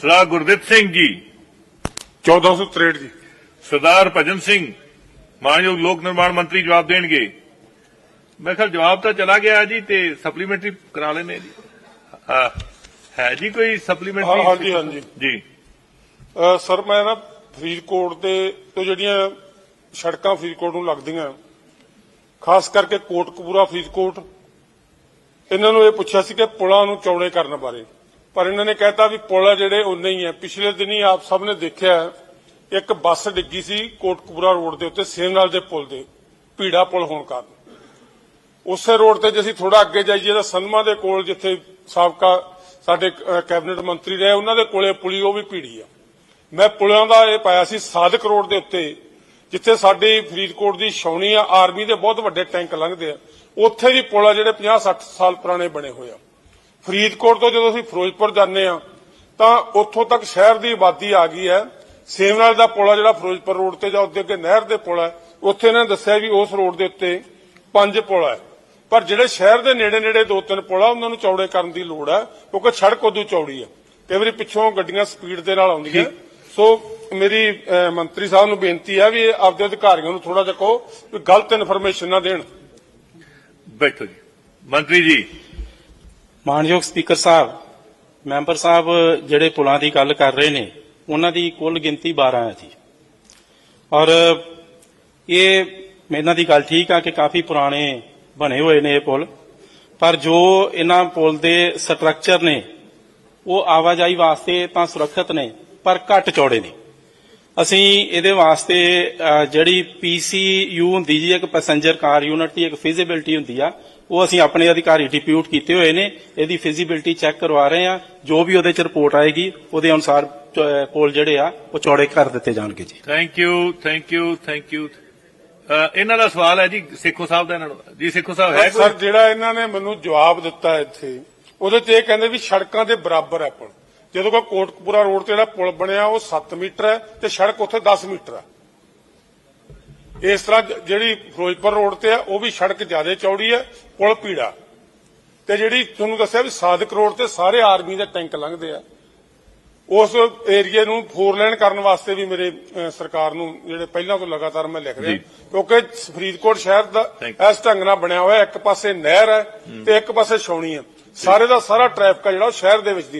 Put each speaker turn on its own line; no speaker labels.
ਸਰਦਾਰ ਗੁਰਦਿੱਤ ਸਿੰਘ ਜੀ।
1463 ਜੀ।
ਸਰਦਾਰ ਭਜਨ ਸਿੰਘ ਮਾਨਯੋਗ ਲੋਕ ਨਿਰਮਾਣ ਮੰਤਰੀ ਜਵਾਬ ਦੇਣਗੇ। ਮੈਂ ਖਿਆਲ ਜਵਾਬ ਤਾਂ ਚਲਾ ਗਿਆ ਜੀ ਤੇ ਸਪਲੀਮੈਂਟਰੀ ਕਰਾ ਲੈਨੇ ਜੀ। ਹਾਂ ਜੀ ਕੋਈ ਸਪਲੀਮੈਂਟਰੀ
ਹਾਂ- ਹਾਂਜੀ, ਹਾਂਜੀ।
ਜੀ।
ਸਰ ਮੈਂ ਨਾ ਫਰੀਦਕੋਟ ਦੇ ਤੋਂ ਜਿਹੜੀਆਂ ਸੜਕਾਂ ਫਰੀਦਕੋਟ ਨੂੰ ਲੱਗਦੀਆਂ ਖਾਸ ਕਰਕੇ ਕੋਟਕਪੂਰਾ ਫਰੀਦਕੋਟ ਇਹਨਾਂ ਨੂੰ ਇਹ ਪੁੱਛਿਆ ਸੀ ਕਿ ਪੁਲਾਂ ਨੂੰ ਚੌੜੇ ਕਰਨ ਬਾਰੇ। ਪਰ ਇਹਨਾਂ ਨੇ ਕਹਿਤਾ ਵੀ ਪੁਲ ਆ ਜਿਹੜੇ ਉਨੇ ਹੀ ਆ। ਪਿਛਲੇ ਦਿਨੀ ਆਪ ਸਭ ਨੇ ਦੇਖਿਆ, ਇੱਕ ਬੱਸ ਡਿੱਗੀ ਸੀ ਕੋਟਕਪੂਰਾ ਰੋਡ ਦੇ ਉੱਤੇ ਸੇਮਨਾਲ ਦੇ ਪੁਲ ਦੇ, ਭੀੜਾ ਪੁਲ ਹੋਣ ਕਾਰਨ। ਉਸੇ ਰੋਡ ਤੇ ਜੇ ਅਸੀਂ ਥੋੜਾ ਅੱਗੇ ਜਾਈਏ ਤਾਂ ਸੰਧਮਾ ਦੇ ਕੋਲ ਜਿੱਥੇ ਸਾਬਕਾ ਸਾਡੇ ਕੈਬਨਿਟ ਮੰਤਰੀ ਰਹੇ, ਉਹਨਾਂ ਦੇ ਕੋਲੇ ਪੁਲੀ, ਉਹ ਵੀ ਭੀੜੀ ਆ। ਮੈਂ ਪੁਲਿਆਂ ਦਾ ਇਹ ਪਾਇਆ ਸੀ ਸਾਧਕ ਰੋਡ ਦੇ ਉੱਤੇ, ਜਿੱਥੇ ਸਾਡੀ ਫਰੀਦਕੋਟ ਦੀ ਛਾਉਣੀ ਆ, ਆਰਮੀ ਦੇ ਬਹੁਤ ਵੱਡੇ ਟੈਂਕ ਲੰਘਦੇ ਆ। ਉੱਥੇ ਵੀ ਪੁਲ ਆ ਜਿਹੜੇ 50 60 ਸਾਲ ਪੁਰਾਣੇ ਬਣੇ ਹੋਏ ਆ। ਫਰੀਦਕੋਟ ਤੋਂ ਜਦੋਂ ਅਸੀਂ ਫਿਰੋਜ਼ਪੁਰ ਜਾਂਦੇ ਆ ਤਾਂ ਉੱਥੋਂ ਤੱਕ ਸ਼ਹਿਰ ਦੀ ਆਬਾਦੀ ਆ ਗਈ ਹੈ। ਸੇਮਨਾਲ ਦਾ ਪੁਲ ਆ ਜਿਹੜਾ ਫਿਰੋਜ਼ਪੁਰ ਰੋਡ ਤੇ ਜਾਂ ਉੱਤੇ ਅੱਗੇ ਨਹਿਰ ਦੇ ਪੁਲ ਹੈ ਉੱਥੇ ਇਹਨਾਂ ਨੇ ਦੱਸਿਆ ਵੀ ਉਸ ਰੋਡ ਦੇ ਉੱਤੇ ਪੰਜ ਪੁਲ ਹੈ। ਪਰ ਜਿਹੜੇ ਸ਼ਹਿਰ ਦੇ ਨੇੜੇ ਨੇੜੇ ਦੋ ਤਿੰਨ ਪੁਲ ਆ ਉਹਨਾਂ ਨੂੰ ਚੌੜੇ ਕਰਨ ਦੀ ਲੋੜ ਹੈ ਕਿਉਂਕਿ ਸੜਕ ਉਦੋਂ ਚੌੜੀ ਹੈ। ਕਈ ਵਾਰੀ ਪਿੱਛੋਂ ਗੱਡੀਆਂ ਸਪੀਡ ਦੇ ਨਾਲ ਆਉਂਦੀਆਂ। ਸੋ ਮੇਰੀ ਮੰਤਰੀ ਸਾਹਿਬ ਨੂੰ ਬੇਨਤੀ ਹੈ ਵੀ ਆਪਦੇ ਅਧਿਕਾਰੀਆਂ ਨੂੰ ਥੋੜਾ ਜਿਹਾ ਕਹੋ ਵੀ ਗਲਤ ਇਨਫੋਰਮੇਸ਼ਨ ਨਾ ਦੇਣ।
ਬੈਠੋ ਜੀ। ਮੰਤਰੀ ਜੀ
ਮਾਨਯੋਗ ਸਪੀਕਰ ਸਾਹਿਬ, ਮੈਂਬਰ ਸਾਹਿਬ ਜਿਹੜੇ ਪੁਲਾਂ ਦੀ ਗੱਲ ਕਰ ਰਹੇ ਨੇ, ਉਹਨਾਂ ਦੀ ਕੁੱਲ ਗਿਣਤੀ 12 ਹੈ ਜੀ। ਔਰ ਇਹ ਇਹਨਾਂ ਦੀ ਗੱਲ ਠੀਕ ਆ ਕਿ ਕਾਫੀ ਪੁਰਾਣੇ ਬਣੇ ਹੋਏ ਨੇ ਇਹ ਪੁਲ, ਪਰ ਜੋ ਇਹਨਾਂ ਪੁਲ ਦੇ ਸਟਰਕਚਰ ਨੇ, ਉਹ ਆਵਾਜਾਈ ਵਾਸਤੇ ਤਾਂ ਸੁਰੱਖਿਅਤ ਨੇ, ਪਰ ਘੱਟ ਚੌੜੇ ਨੇ। ਅਸੀਂ ਇਹਦੇ ਵਾਸਤੇ ਜਿਹੜੀ ਪੀਸੀਯੂ ਹੁੰਦੀ ਜੀ ਇੱਕ ਪੈਸੇਂਜਰ ਕਾਰ ਯੂਨਿਟ ਦੀ ਇੱਕ ਫਿਜ਼ੀਬਿਲਟੀ ਹੁੰਦੀ ਆ ਉਹ ਅਸੀਂ ਆਪਣੇ ਅਧਿਕਾਰੀ ਡਿਪਿਊਟ ਕੀਤੇ ਹੋਏ ਨੇ ਇਹਦੀ ਫਿਜ਼ੀਬਿਲਟੀ ਚੈੱਕ ਕਰਵਾ ਰਹੇ ਆ ਜੋ ਵੀ ਉਹਦੇ ਚ ਰਿਪੋਰਟ ਆਏਗੀ ਉਹਦੇ ਅਨੁਸਾਰ ਪੁਲ ਜਿਹੜੇ ਆ ਉਹ ਚੌੜੇ ਕਰ ਦਿੱਤੇ ਜਾਣਗੇ ਜੀ।
Thank you thank you thank you ਇਹਨਾਂ ਦਾ ਸਵਾਲ ਹੈ ਜੀ ਸੇਖੋ ਸਾਹਿਬ ਦਾ ਇਹਨਾਂ ਨੂੰ ਜੀ ਸੇਖੋ ਸਾਹਿਬ ਹੈ ਕੋਈ?
ਸਰ ਜਿਹੜਾ ਇਹਨਾਂ ਨੇ ਮੈਨੂੰ ਜਵਾਬ ਦਿੱਤਾ ਇੱਥੇ ਉਹਦੇ 'ਚ ਇਹ ਕਹਿੰਦੇ ਵੀ ਸੜਕਾਂ ਦੇ ਬਰਾਬਰ ਹੈ ਪੁਲ। ਜਦੋਂ ਕੋ ਕੋਟਕਪੂਰਾ ਰੋਡ ਤੇ ਜਿਹੜਾ ਪੁਲ ਬਣਿਆ ਉਹ 7 ਮੀਟਰ ਹੈ ਤੇ ਸੜਕ ਉੱਥੇ 10 ਮੀਟਰ ਹੈ। ਇਸ ਤਰ੍ਹਾਂ ਜਿਹੜੀ ਫਿਰੋਜ਼ਪੁਰ ਰੋਡ ਤੇ ਹੈ ਉਹ ਵੀ ਸੜਕ ਜ਼ਿਆਦਾ ਚੌੜੀ ਹੈ ਪੁਲ ਪੀੜਾ। ਤੇ ਜਿਹੜੀ ਤੁਹਾਨੂੰ ਦੱਸਿਆ ਵੀ ਸਾਦਕ ਰੋਡ ਤੇ ਸਾਰੇ ਆਰਮੀ ਦੇ ਟੈਂਕ ਲੰਘਦੇ ਆ। ਉਸ ਏਰੀਏ ਨੂੰ ਫੋਰ ਲਾਈਨ ਕਰਨ ਵਾਸਤੇ ਵੀ ਮੇਰੇ ਸਰਕਾਰ ਨੂੰ ਜਿਹੜੇ ਪਹਿਲਾਂ ਤੋਂ ਲਗਾਤਾਰ ਮੈਂ ਲਿਖ ਰਿਹਾ। ਕਿਉਂਕਿ ਫਰੀਦਕੋਟ ਸ਼ਹਿਰ ਦਾ ਇਸ ਢੰਗ ਨਾਲ ਬਣਿਆ ਹੋਇਆ ਇੱਕ ਪਾਸੇ ਨਹਿਰ ਹੈ ਤੇ ਇੱਕ ਪਾਸੇ ਛਾਉਣੀ ਹੈ। ਸਾਰੇ ਦਾ ਸਾਰਾ ਟ੍ਰੈਫਿਕ ਜਿਹੜਾ ਸ਼ਹਿਰ ਦੇ ਵਿੱਚ ਦੀ